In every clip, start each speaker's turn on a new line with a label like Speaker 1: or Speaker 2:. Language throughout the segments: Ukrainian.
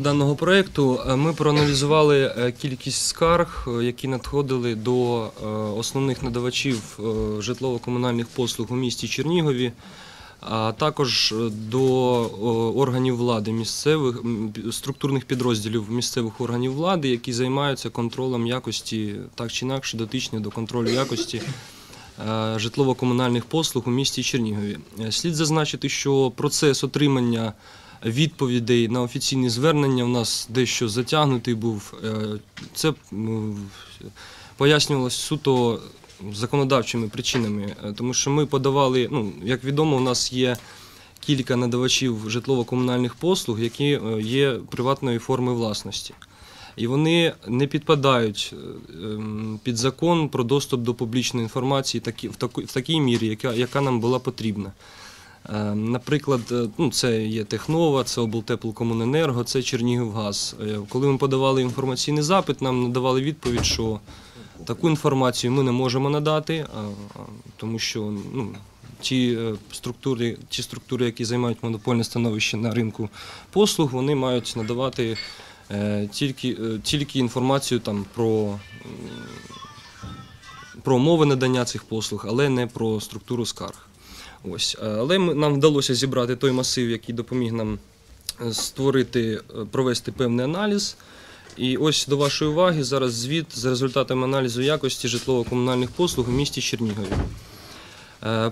Speaker 1: даного проєкту е, ми проаналізували е, кількість скарг, е, які надходили до основних надавачів житлово-комунальних послуг у місті Чернігові, а також до органів влади місцевих структурних підрозділів місцевих органів влади, які займаються контролем якості, так чи інакше дотичні до контролю якості житлово-комунальних послуг у місті Чернігові. Слід зазначити, що процес отримання відповідей на офіційні звернення у нас дещо затягнутий був. Е, Це м, пояснювалося суто законодавчими причинами, е, тому що ми подавали, ну, як відомо, у нас є кілька надавачів житлово-комунальних послуг, які е, є приватної форми власності. І вони не підпадають ем, під закон про доступ до публічної інформації в, такій мірі, яка нам була потрібна. Е, Наприклад, е, ну, це є Технова, це облтеплокомуненерго, це Чернігівгаз. Е, Коли ми подавали інформаційний запит, нам надавали відповідь, що таку інформацію ми не можемо надати, тому що ну, ті структури, ті структури, які займають монопольне становище на ринку послуг, вони мають надавати тільки, тільки інформацію там, про, про умови надання цих послуг, але не про структуру скарг. Ось. Е, Але нам вдалося зібрати той масив, який допоміг нам е, створити, е, провести певний аналіз. І ось до вашої уваги зараз звіт за результатами аналізу якості житлово-комунальних послуг у місті Чернігові.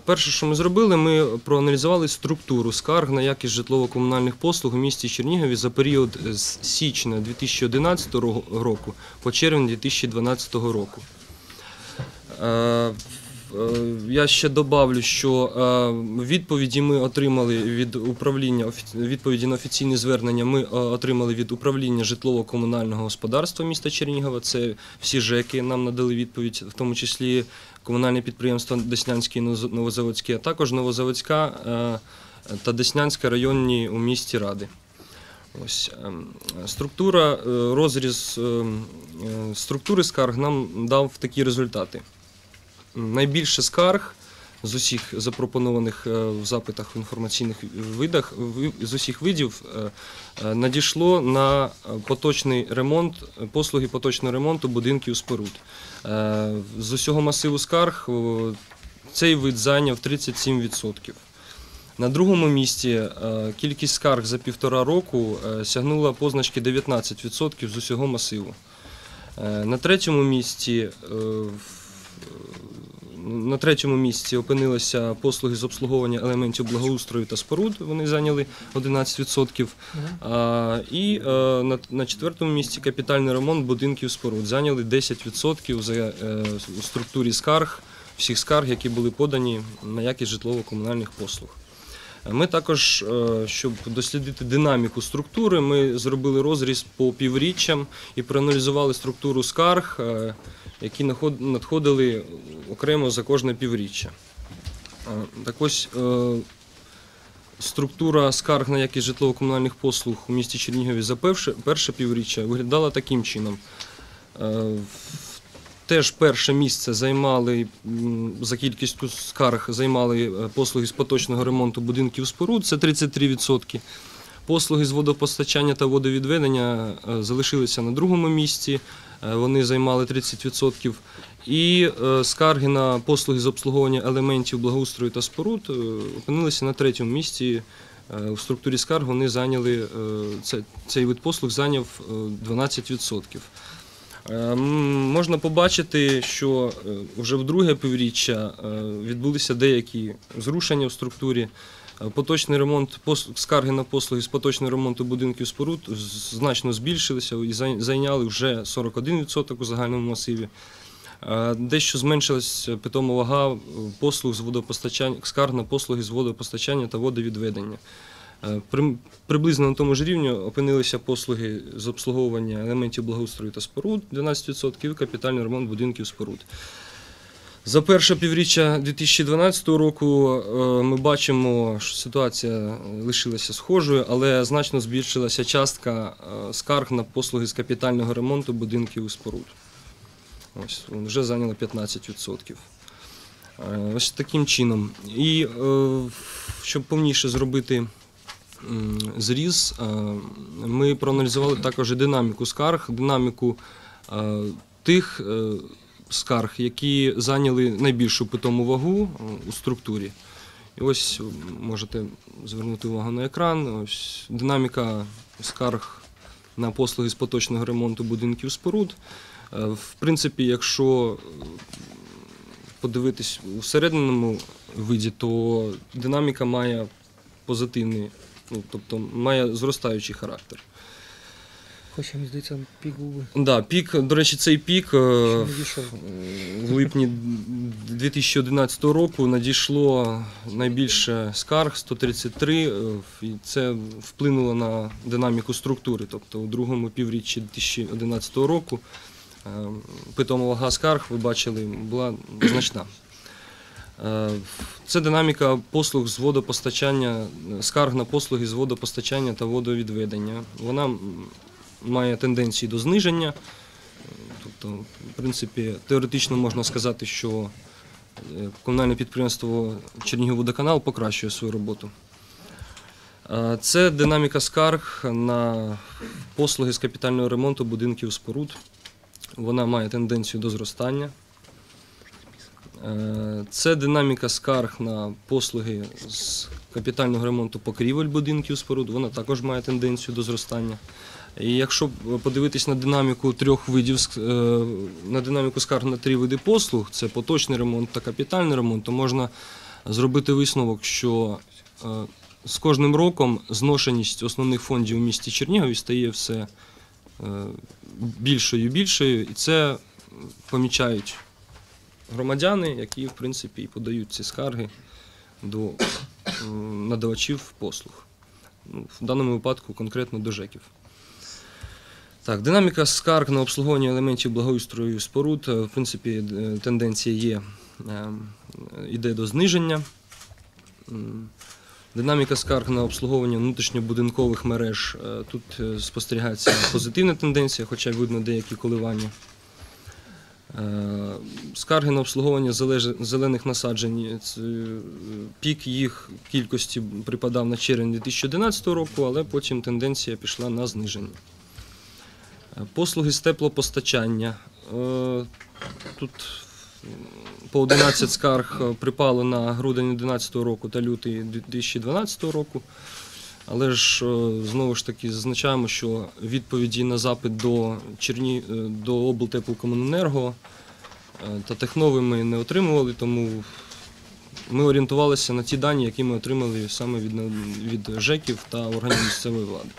Speaker 1: Перше, що ми зробили, ми проаналізували структуру скарг на якість житлово-комунальних послуг у місті Чернігові за період з січня 2011 року по червень 2012 року. Е, Я ще добавлю, що е, відповіді ми отримали від управління відповіді на офіційні звернення. Ми е, отримали від управління житлово-комунального господарства міста Чернігова. Це всі ЖЕКи нам надали відповідь, в тому числі комунальне підприємство Деснянське і Новозаводське, а також Новозаводська та Деснянська районні у місті Ради. Ось ем, структура, розріз ем, структури скарг нам дав такі результати. Найбільше скарг з усіх запропонованих е, в запитах в інформаційних видах, з усіх видів е, е, надійшло на поточний ремонт, послуги поточного ремонту будинків споруд. З усього масиву скарг цей вид зайняв 37%. На другому місці кількість скарг за півтора року сягнула позначки 19% з усього масиву. На третьому місці на третьому місці опинилися послуги з обслуговування елементів благоустрою та споруд. Вони зайняли 11%. А, і е, на, на четвертому місці капітальний ремонт будинків споруд зайняли 10% за е, у структурі скарг, всіх скарг, які були подані на якість житлово-комунальних послуг. Ми також, е, щоб дослідити динаміку структури, ми зробили розріз по півріччям і проаналізували структуру скарг, які надходили окремо за кожне півріччя. Так ось е, структура скарг на якість житлово-комунальних послуг у місті Чернігові за перше, півріччя виглядала таким чином. Е, Теж перше місце займали за кількістю скарг займали е, послуги з поточного ремонту будинків споруд, це 33%. Послуги з водопостачання та водовідведення залишилися на другому місці, вони займали 30%. І е, скарги на послуги з обслуговування елементів благоустрою та споруд е, опинилися на третьому місці. Е, У структурі скарг вони зайняли е, цей вид послуг зайняв е, 12%. Е, Можна побачити, що е, вже в друге півріччя е, відбулися деякі зрушення в структурі. Поточний ремонт, скарги на послуги з поточного ремонту будинків споруд значно збільшилися і зайняли вже 41% у загальному масиві. Е, Дещо зменшилась питома вага послуг з водопостачання, скарг на послуги з водопостачання та водовідведення. Е, Приблизно на тому ж рівні опинилися послуги з обслуговування елементів благоустрою та споруд 12% і капітальний ремонт будинків споруд. За перше півріччя 2012 року е, ми бачимо, що ситуація лишилася схожою, але значно збільшилася частка е, скарг на послуги з капітального ремонту будинків і споруд. Ось вже зайняло 15%. Е, Ось таким чином. І щоб повніше зробити. Е, Ми проаналізували також і динаміку скарг, динаміку тих скарг, які зайняли найбільшу питому вагу е, у структурі. І ось можете звернути увагу на екран. Ось динаміка скарг на послуги з поточного ремонту будинків споруд. Е, В принципі, якщо е, подивитись у середньому виді, то динаміка має позитивний, ну, тобто має зростаючий характер.
Speaker 2: Хоча мені здається, пік був би
Speaker 1: Да, пік, до речі, цей пік е, в липні 2011 року надійшло найбільше скарг 133, е, і це вплинуло на динаміку структури. Тобто у другому півріччі 2011 року е, питома вага скарг, ви бачили, була значна. Це динаміка послуг з водопостачання, скарг на послуги з водопостачання та водовідведення. Вона має тенденції до зниження. Тобто, в принципі, теоретично можна сказати, що е, комунальне підприємство Чернігівводоканал покращує свою роботу. Це динаміка скарг на послуги з капітального ремонту будинків споруд. Вона має тенденцію до зростання. Е, Це динаміка скарг на послуги з капітального ремонту покрівель будинків споруд. Вона також має тенденцію до зростання. І якщо подивитись на динаміку трьох видів е, на динаміку скарг на три види послуг, це поточний ремонт та капітальний ремонт, то можна зробити висновок, що е, з кожним роком зношеність основних фондів у місті Чернігові стає все е, більшою і більшою, і це помічають громадяни, які в принципі і подають ці скарги до е, надавачів послуг. Ну, В даному випадку конкретно до ЖЕКів. Так, динаміка скарг на обслуговування елементів благоустрою споруд. е, В принципі, е, тенденція є, е, йде до зниження. Динаміка скарг на обслуговування внутрішньобудинкових мереж. е, Тут е, спостерігається позитивна тенденція, хоча видно деякі коливання. Е, Скарги на обслуговування зелених насаджень. е, Пік їх кількості припадав на червень 2011 року, але потім тенденція пішла на зниження. Послуги з теплопостачання. Е, Тут по 11 скарг е, припало на грудень 2011 року та лютий 2012 року. Але ж е, знову ж таки зазначаємо, що відповіді на запит до, Черні... до облтеплокомуненерго та Технови ми не отримували, тому ми орієнтувалися на ті дані, які ми отримали саме від, від ЖЕКів та органів місцевої влади.